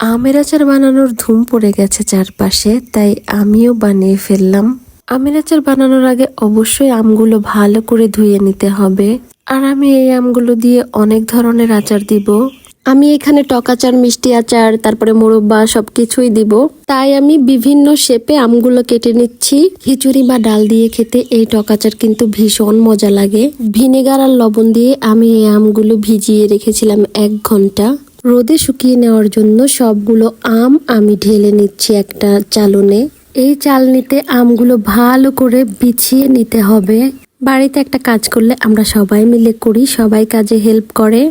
আমের আচার বানানোর ধুম পড়ে গেছে চারপাশে, তাই আমিও বানিয়ে ফেললাম। আমের আচার বানানোর আগে অবশ্যই আমগুলো ভালো করে ধুয়ে নিতে হবে। আর আমি এই আমগুলো দিয়ে অনেক ধরনের আচার দিব। আমি এখানে টক আচার, মিষ্টি আচার, তারপরে মোরব্বা সবকিছুই দিব। তাই আমি বিভিন্ন শেপে আমগুলো কেটে নিচ্ছি। খিচুড়ি বা ডাল দিয়ে খেতে এই টক আচার কিন্তু ভীষণ মজা লাগে। ভিনেগার আর লবণ দিয়ে আমি এই আমগুলো ভিজিয়ে রেখেছিলাম এক ঘণ্টা। রোদে শুকিয়ে নেওয়ার জন্য সবগুলো আম আমি ঢেলে নিচ্ছি একটা চালনে। এই চালনিতে আমগুলো ভালো করে বিছিয়ে নিতে হবে। বাড়িতে একটা কাজ করলে আমরা সবাই মিলে করি, সবাই কাজে হেল্প করে।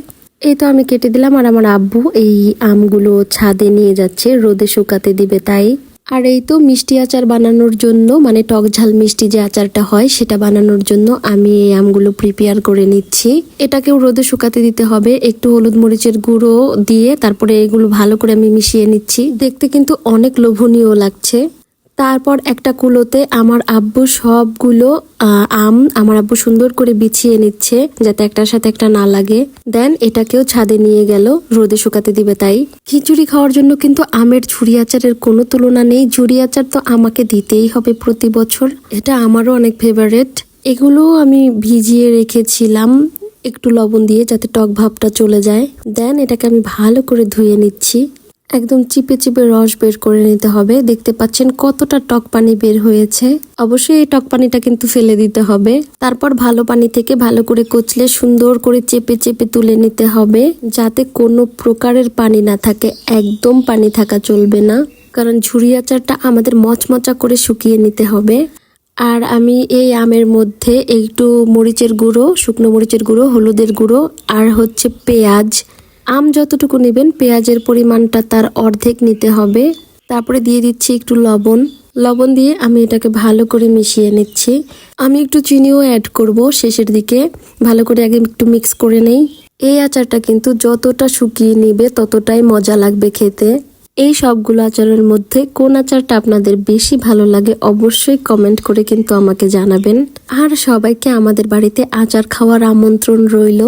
এই তো আমি কেটে দিলাম আর আমার আব্বু এই আমগুলো ছাদে নিয়ে যাচ্ছে, রোদে শুকাতে দিবে তাই। আর এই তো মিষ্টি আচার বানানোর জন্য মানে টক ঝাল মিষ্টি যে আচারটা হয় সেটা বানানোর জন্য আমি এই আমগুলো প্রিপেয়ার করে নিচ্ছি। এটাকেও রোদে শুকাতে দিতে হবে, একটু হলুদ মরিচের গুঁড়ো দিয়ে তারপরে এগুলো ভালো করে আমি মিশিয়ে নিচ্ছি। দেখতে কিন্তু অনেক লোভনীয় লাগছে। তারপর একটা কুলোতে আমার আব্বু সবগুলো আম আমার আব্বু সুন্দর করে বিছিয়ে নিচ্ছে যাতে একটার সাথে একটা না লাগে। দেন এটাকেও ছাদে নিয়ে গেল, রোদে শুকাতে দিবে তাই। খিচুড়ি খাওয়ার জন্য কিন্তু আমের ঝুড়ি আচারের কোনো তুলনা নেই। ঝুড়ি আচার তো আমাকে দিতেই হবে প্রতি বছর। এটা আমারও অনেক ফেভারেট এগুলো আমি ভিজিয়ে রেখেছিলাম, একটু লবণ দিয়ে যাতে টক ভাবটা চলে যায়। দেন এটাকে আমি ভালো করে ধুয়ে নিচ্ছি। একদম চিপে চিপে রস বের করে নিতে হবে। দেখতে পাচ্ছেন কতটা টক পানি বের হয়েছে। অবশ্যই এই টক পানিটা কিন্তু ফেলে দিতে হবে। তারপর ভালো পানি থেকে ভালো করে কচলে সুন্দর করে চেপে চেপে তুলে নিতে হবে। যাতে কোনো প্রকারের পানি না থাকে, একদম পানি থাকা চলবে না। কারণ ঝুরি আচারটা আমাদের মচমচা করে শুকিয়ে নিতে হবে। আর আমি এই আমের মধ্যে একটু মরিচের গুঁড়ো, শুকনো মরিচের গুঁড়ো, হলুদের গুঁড়ো আর হচ্ছে পেঁয়াজ আম যতটুকু নেবেন, পেঁয়াজের পরিমাণটা তার অর্ধেক নিতে হবে। তারপরে দিয়ে দিচ্ছি একটু লবণ। লবণ দিয়ে আমি এটাকে ভালো করে মিশিয়ে নিচ্ছি। আমি একটু চিনিও অ্যাড করব শেষের দিকে। ভালো করে আগে একটু মিক্স করে নেই। এই আচারটা কিন্তু যতটা শুকিয়ে নিবে ততটাই মজা লাগবে খেতে। এই সবগুলো আচারের মধ্যে কোন আচারটা আপনাদের বেশি ভালো লাগে অবশ্যই কমেন্ট করে কিন্তু আমাকে জানাবেন। আর সবাইকে আমাদের বাড়িতে আচার খাওয়ার আমন্ত্রণ রইল।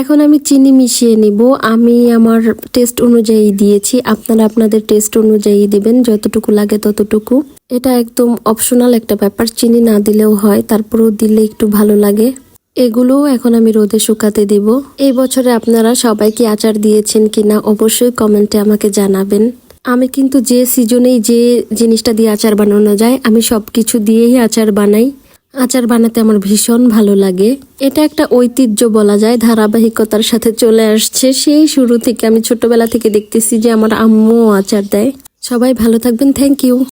এখন আমি চিনি মিশিয়ে নিব। আমি আমার টেস্ট অনুযায়ী দিয়েছি। আপনারা আপনাদের টেস্ট অনুযায়ী দিবেন, যতটুকু লাগে ততটুকু। এটা একদম অপশনাল একটা ব্যাপার, চিনি না দিলেও হয়, তারপরেও দিলে একটু ভালো লাগে। এগুলো এখন আমি রোদে শুকাতে দিব। এই বছরে আপনারা সবাই কি আচার দিয়েছেন কিনা অবশ্যই কমেন্টে আমাকে জানাবেন। আমি কিন্তু যে সিজনেই যে জিনিসটা দিয়ে আচার বানানো যায়, আমি সব কিছু দিয়েই আচার বানাই। আচার বানাতে আমার ভীষণ ভালো লাগে। এটা একটা ঐতিহ্য বলা যায়, ধারাবাহিকতার সাথে চলে আসছে। সেই শুরু থেকে আমি ছোটবেলা থেকে দেখতেছি যে আমার আম্মু আচার দেয়। সবাই ভালো থাকবেন থ্যাংক ইউ